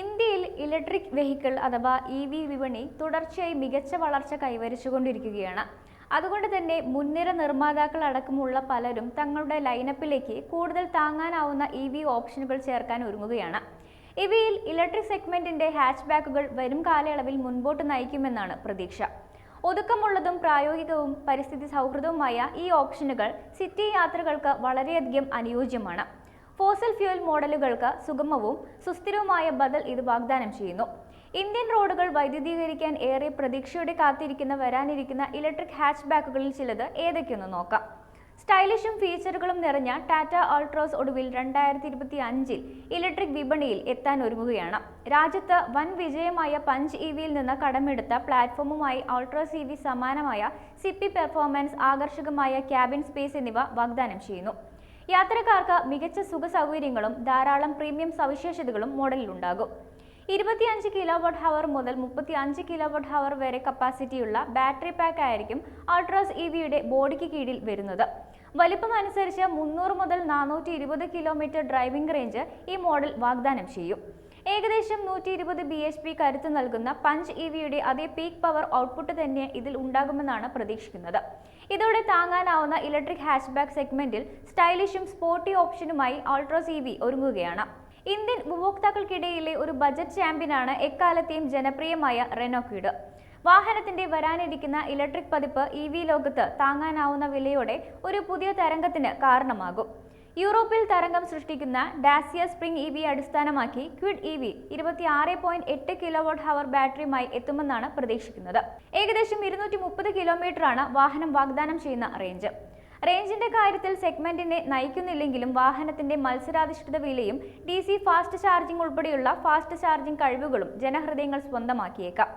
ഇന്ത്യയിൽ electric vehicle അഥവാ E V വിപണി തുടർച്ചയായി മികച്ച വളർച്ച കൈവരിച്ചുകൊണ്ടിരിക്കുകയാണ്. അതുകൊണ്ട് തന്നെ മുൻനിര നിർമ്മാതാക്കൾ അടക്കമുള്ള പലരും തങ്ങളുടെ ലൈനപ്പിലേക്ക് കൂടുതൽ താങ്ങാനാവുന്ന ഇ വി ഓപ്ഷനുകൾ ചേർക്കാൻ ഒരുങ്ങുകയാണ്. ഇവയിൽ ഇലക്ട്രിക് സെഗ്മെന്റിന്റെ ഹാച്ച് ബാക്കുകൾ വരും കാലയളവിൽ മുൻപോട്ട് നയിക്കുമെന്നാണ് പ്രതീക്ഷ. ഒതുക്കമുള്ളതും പ്രായോഗികവും പരിസ്ഥിതി സൗഹൃദവുമായ ഈ ഓപ്ഷനുകൾ സിറ്റി യാത്രകൾക്ക് വളരെയധികം അനുയോജ്യമാണ്. ഫോസൽ ഫ്യൂൽ മോഡലുകൾക്ക് സുഗമവും സുസ്ഥിരവുമായ ബദൽ ഇത് വാഗ്ദാനം ചെയ്യുന്നു. ഇന്ത്യൻ റോഡുകൾ വൈദ്യുതീകരിക്കാൻ ഏറെ പ്രതീക്ഷയോടെ കാത്തിരിക്കുന്ന വരാനിരിക്കുന്ന ഇലക്ട്രിക് ഹാച്ച് ബാക്കുകളിൽ ചിലത് ഏതൊക്കെയൊന്ന് നോക്കാം. സ്റ്റൈലിഷും ഫീച്ചറുകളും നിറഞ്ഞ ടാറ്റ ആൾട്രോസ് ഒടുവിൽ രണ്ടായിരത്തി ഇരുപത്തി അഞ്ചിൽ ഇലക്ട്രിക് വിപണിയിൽ എത്താൻ ഒരുങ്ങുകയാണ്. രാജ്യത്ത് വൻ വിജയമായ പഞ്ച് ഇ വിയിൽ നിന്ന് കടമെടുത്ത പ്ലാറ്റ്ഫോമുമായി ആൾട്രോസ് ഇ വി സമാനമായ സിപ്പി പെർഫോമൻസ് ആകർഷകമായ ക്യാബിൻ സ്പേസ് എന്നിവ വാഗ്ദാനം ചെയ്യുന്നു. യാത്രക്കാർക്ക് മികച്ച സുഖ സൗകര്യങ്ങളും ധാരാളം പ്രീമിയം സവിശേഷതകളും മോഡലിലുണ്ടാകും. ഇരുപത്തിയഞ്ച് കിലോ വട്ട് ഹവർ മുതൽ മുപ്പത്തി അഞ്ച് കിലോ വട്ട് ഹവർ വരെ കപ്പാസിറ്റിയുള്ള ബാറ്ററി പാക്ക് ആയിരിക്കും അൾട്രോസ് ഇ വിയുടെ ബോഡിക്ക് കീഴിൽ വരുന്നത്. വലിപ്പം അനുസരിച്ച് മുന്നൂറ് മുതൽ നാനൂറ്റി ഇരുപത് കിലോമീറ്റർ ഡ്രൈവിംഗ് റേഞ്ച് ഈ മോഡൽ വാഗ്ദാനം ചെയ്യും. ഏകദേശം നൂറ്റി ഇരുപത് ബി എച്ച് പി കരുത്ത് നൽകുന്ന പഞ്ച് ഇ വിയുടെ അതേ പീക്ക് പവർ ഔട്ട്പുട്ട് തന്നെ ഇതിൽ ഉണ്ടാകുമെന്നാണ് പ്രതീക്ഷിക്കുന്നത്. ഇതോടെ താങ്ങാനാവുന്ന ഇലക്ട്രിക് ഹാച്ച്ബാക്ക് സെഗ്മെന്റിൽ സ്റ്റൈലിഷും സ്പോർട്ടി ഓപ്ഷനുമായി അൾട്രോസ് ഇ വി ഒരുങ്ങുകയാണ്. ഇന്ത്യൻ ഉപഭോക്താക്കൾക്കിടയിലെ ഒരു ബജറ്റ് ചാമ്പ്യനാണ് എക്കാലത്തെയും ജനപ്രിയമായ റെനോക്യൂഡ് വാഹനത്തിന്റെ വരാനിരിക്കുന്ന ഇലക്ട്രിക് പതിപ്പ് ഇ വി ലോകത്ത് താങ്ങാനാവുന്ന വിലയോടെ ഒരു പുതിയ തരംഗത്തിന് കാരണമാകും. യൂറോപ്പിൽ തരംഗം സൃഷ്ടിക്കുന്ന ഡാസിയ സ്പ്രിംഗ് ഇ വി അടിസ്ഥാനമാക്കി ക്വിഡ് ഇ വി ഇരുപത്തിയാറ് പോയിന്റ് എട്ട് കിലോവാട്ട് ഹവർ ബാറ്ററിയുമായി എത്തുമെന്നാണ് പ്രതീക്ഷിക്കുന്നത്. ഏകദേശം ഇരുന്നൂറ്റി മുപ്പത് കിലോമീറ്ററാണ് വാഹനം വാഗ്ദാനം ചെയ്യുന്ന റേഞ്ച്. റേഞ്ചിന്റെ കാര്യത്തിൽ സെഗ്മെന്റിനെ നയിക്കുന്നില്ലെങ്കിലും വാഹനത്തിന്റെ മത്സരാധിഷ്ഠിത വിലയും ഡി സി ഫാസ്റ്റ് ചാർജിംഗ് ഉൾപ്പെടെയുള്ള ഫാസ്റ്റ് ചാർജിംഗ് കഴിവുകളും ജനഹൃദയങ്ങൾ സ്വന്തമാക്കിയേക്കാം.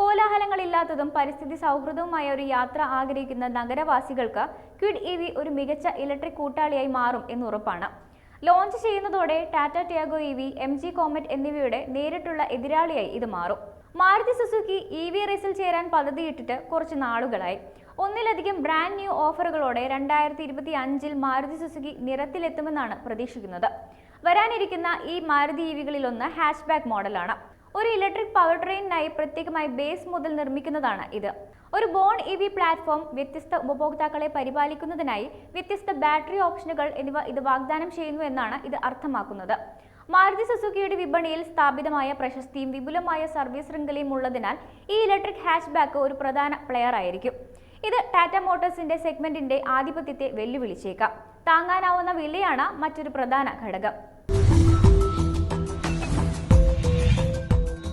കോലാഹലങ്ങളില്ലാത്തതും പരിസ്ഥിതി സൗഹൃദവുമായ ഒരു യാത്ര ആഗ്രഹിക്കുന്ന നഗരവാസികൾക്ക് ക്വിഡ് ഇ ഒരു മികച്ച ഇലക്ട്രിക് കൂട്ടാളിയായി മാറും എന്ന് ഉറപ്പാണ്. ലോഞ്ച് ചെയ്യുന്നതോടെ Tata Tiago E V M G Comet എന്നിവയുടെ നേരിട്ടുള്ള എതിരാളിയായി ഇത് മാറും. മാരുതി സുസുക്കി ഇ വി റേസിൽ ചേരാൻ പദ്ധതിയിട്ടിട്ട് കുറച്ച് നാളുകളായി. ഒന്നിലധികം ബ്രാൻഡ് ന്യൂ ഓഫറുകളോടെ രണ്ടായിരത്തി ഇരുപത്തി അഞ്ചിൽ മാരുതി സുസുക്കി നിരത്തിലെത്തുമെന്നാണ് പ്രതീക്ഷിക്കുന്നത്. വരാനിരിക്കുന്ന ഈ മാരുതി ഇവികളിലൊന്ന് വികളിലൊന്ന് ഹാച്ച് മോഡലാണ്. ഒരു ഇലക്ട്രിക് പവർ ട്രെയിനിനായി പ്രത്യേകമായി ബേസ് മുതൽ നിർമ്മിക്കുന്നതാണ് ഇത്. ഒരു ബോൺ ഇ വി പ്ലാറ്റ്ഫോം വ്യത്യസ്ത ഉപഭോക്താക്കളെ പരിപാലിക്കുന്നതിനായി വ്യത്യസ്ത ബാറ്ററി ഓപ്ഷനുകൾ എന്നിവ ഇത് വാഗ്ദാനം ചെയ്യുന്നു എന്നാണ് ഇത് അർത്ഥമാക്കുന്നത്. മാരുതി സുസുക്കിയുടെ വിപണിയിൽ സ്ഥാപിതമായ പ്രശസ്തിയും വിപുലമായ സർവീസ് ശൃംഖലയും ഉള്ളതിനാൽ ഈ ഇലക്ട്രിക് ഹാച്ച് ബാക്ക് ഒരു പ്രധാന പ്ലെയർ ആയിരിക്കും. ഇത് ടാറ്റ മോട്ടോഴ്സിന്റെ സെഗ്മെന്റിന്റെ ആധിപത്യത്തെ വെല്ലുവിളിച്ചേക്കാം. താങ്ങാനാവുന്ന വിലയാണ് മറ്റൊരു പ്രധാന ഘടകം.